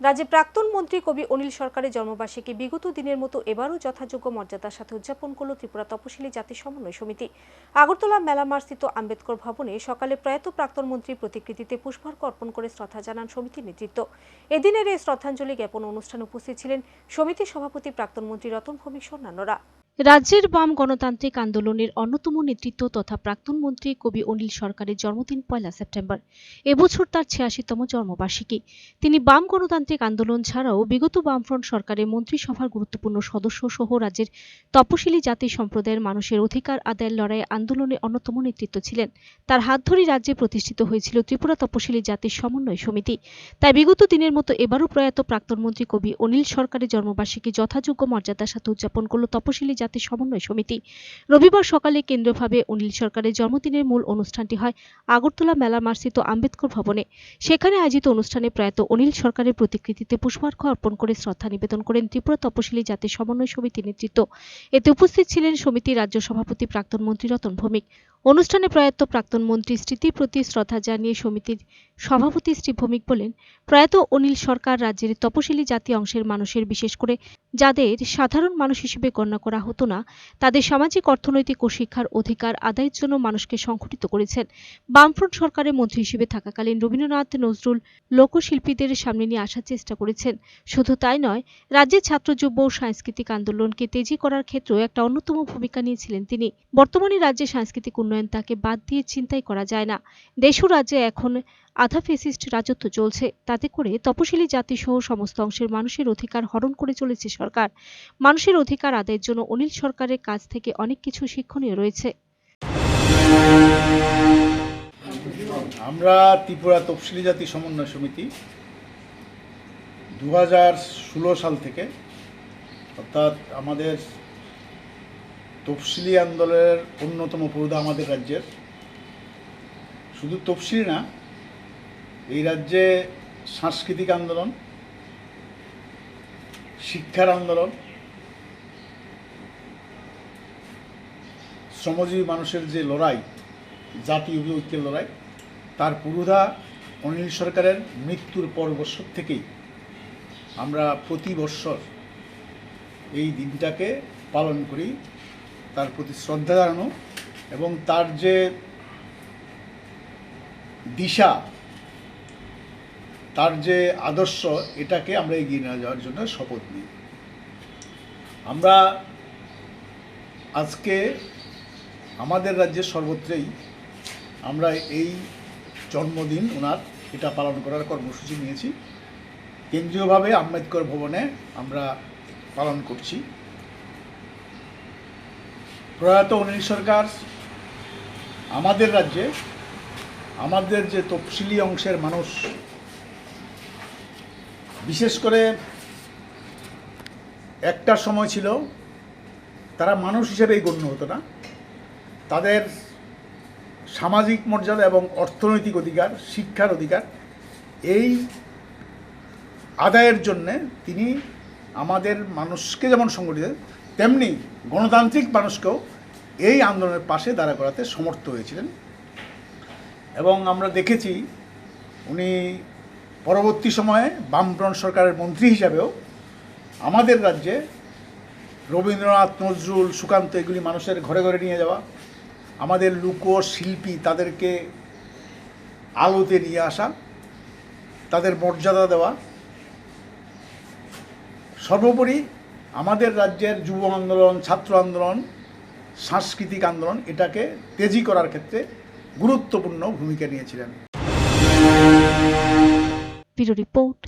রাজ্যে প্রাক্তন মন্ত্রী কবি অনিল সরকারের জন্মবার্ষিকী বিগত দিনের মতো এবারও যথাযোগ্য মর্যাদার সাথে উদযাপন করল ত্রিপুরা তপশিলি জাতি সমন্বয় সমিতি। আগরতলা মেলামারস্থিত আম্বেদকর ভবনে সকালে প্রয়াত প্রাক্তন মন্ত্রীর প্রতিকৃতিতে পুষ্পার্ক অর্পণ করে শ্রদ্ধা জানান সমিতির নেতৃত্ব। এদিনের এই শ্রদ্ধাঞ্জলি জ্ঞাপন অনুষ্ঠানে উপস্থিত ছিলেন সমিতির সভাপতি প্রাক্তন মন্ত্রী রতন ভৌমিক অন্যান্যরা রাজ্যের বাম গণতান্ত্রিক আন্দোলনের অন্যতম নেতৃত্ব তথা প্রাক্তন মন্ত্রী কবি অনিল সরকারের জন্মদিন পয়লা সেপ্টেম্বর। এবছর তার ছিয়াশিতম জন্মবার্ষিকী। তিনি বাম গণতান্ত্রিক আন্দোলন ছাড়াও বিগত বামফ্রন্ট সরকারের মন্ত্রিসভার গুরুত্বপূর্ণ সদস্য সহ রাজ্যের তপশিলি জাতি সম্প্রদায়ের মানুষের অধিকার আদায়ের লড়াই আন্দোলনে অন্যতম নেতৃত্ব ছিলেন। তার হাত ধরেই রাজ্যে প্রতিষ্ঠিত হয়েছিল ত্রিপুরা তপশিলি জাতির সমন্বয় সমিতি। তাই বিগত দিনের মতো এবারও প্রয়াত প্রাক্তন মন্ত্রী কবি অনিল সরকারের জন্মবার্ষিকী যথাযোগ্য মর্যাদার সাথে উদযাপন করল তপশিলি জাতির সমন্বয় সমিতি। রবিবার সকালে কেন্দ্রভাবে অনিল সরকারের জন্মদিনের মূল অনুষ্ঠানটি হয় আগরতলা মেলা মার্সিত আম্বেদকর ভবনে। সেখানে আয়োজিত অনুষ্ঠানে প্রয়াত অনিল সরকারের প্রতিকৃতিতে পুষ্পার্ঘ অর্পণ করে শ্রদ্ধা নিবেদন করেন ত্রিপুরা তপশিলি জাতি সমন্বয় সমিতি নেতৃত্ব। এতে উপস্থিত ছিলেন সমিতির রাজ্য সভাপতি প্রাক্তন মন্ত্রী রতন ভৌমিক। অনুষ্ঠানে প্রয়াত প্রাক্তন মন্ত্রী স্মৃতির প্রতি শ্রদ্ধা জানিয়ে সমিতির সভাপতি শ্রী ভৌমিক বলেন, প্রয়াত অনিল সরকার রাজ্যের তপশিলি জাতি অংশের মানুষের, বিশেষ করে যাদের সাধারণ মানুষ হিসেবে গণ্য করা হতো না, তাদের সামাজিক, অর্থনৈতিক ও শিক্ষার অধিকার আদায়ের জন্য মানুষকে সংগঠিত করেছেন। বামফ্রন্ট সরকারের মন্ত্রী হিসেবে থাকাকালীন রবীন্দ্রনাথ নজরুল লোকশিল্পীদের সামনে নিয়ে আসার চেষ্টা করেছেন। শুধু তাই নয়, রাজ্যের ছাত্র যুব ও সাংস্কৃতিক আন্দোলনকে তেজি করার ক্ষেত্রেও একটা অন্যতম ভূমিকা নিয়েছিলেন তিনি। বর্তমানে রাজ্যের সাংস্কৃতিক উন্নয়ন তাকে বাদ দিয়ে চিন্তাই করা যায় না। দেশ রাজ্যে এখন আধা ফেসিস্ট রাজত্ব চলছে। তাতে করে তপশিলি জাতি সহ সমস্ত অংশের মানুষের অধিকার হরণ করে চলেছে সরকার। মানুষের অধিকার আদায়ের জন্য অনিল সরকারের কাছ থেকে অনেক কিছু শিক্ষণীয় রয়েছে। আমরা ত্রিপুরা তফসিলি জাতি সমন্বয় সমিতি দু সাল থেকে, অর্থাৎ আমাদের তফসিলি আন্দোলনের অন্যতম পুরোধা আমাদের রাজ্যের। শুধু তফসিলি না, এই রাজ্যে সাংস্কৃতিক আন্দোলন, শিক্ষার আন্দোলন, শ্রমজীবী মানুষের যে লড়াই, জাতি ঐক্যের লড়াই, তার পুরোধা অনিল সরকারের মৃত্যুর পর বছর থেকেই। আমরা প্রতি বৎসর এই দিনটাকে পালন করি। তার প্রতি শ্রদ্ধা জানানো এবং তার যে দিশা, তার যে আদর্শ, এটাকে আমরা এগিয়ে নিয়ে যাওয়ার জন্য শপথ নিই। আমরা আজকে আমাদের রাজ্যের সর্বত্রই আমরা এই জন্মদিন ওনার এটা পালন করার কর্মসূচি নিয়েছি। কেন্দ্রীয়ভাবে আম্বেদকর ভবনে আমরা পালন করছি। প্রয়াত অনিল সরকার, আমাদের রাজ্যে, আমাদের যে তফসিলি অংশের মানুষ, বিশেষ করে একটা সময় ছিল, তারা মানুষ হিসেবেই গণ্য হতো না। তাদের সামাজিক মর্যাদা এবং অর্থনৈতিক অধিকার, শিক্ষার অধিকার, এই আদায়ের জন্যে তিনি আমাদের মানুষকে যেমন সংগঠিত তেমনি গণতান্ত্রিক মানুষকেও এই আন্দোলনের পাশে দাঁড়া করাতে সমর্থ হয়েছিলেন। এবং আমরা দেখেছি উনি পরবর্তী সময়ে বামফ্রন্ট সরকারের মন্ত্রী হিসাবেও আমাদের রাজ্যে রবীন্দ্রনাথ, নজরুল, সুকান্ত এগুলি মানুষের ঘরে ঘরে নিয়ে যাওয়া, আমাদের লোক শিল্পী তাদেরকে আলোতে নিয়ে আসা, তাদের মর্যাদা দেওয়া, সর্বোপরি আমাদের রাজ্যের যুব আন্দোলন, ছাত্র আন্দোলন, সাংস্কৃতিক আন্দোলন এটাকে তেজি করার ক্ষেত্রে গুরুত্বপূর্ণ ভূমিকা নিয়েছিলেন। রিপোর্ট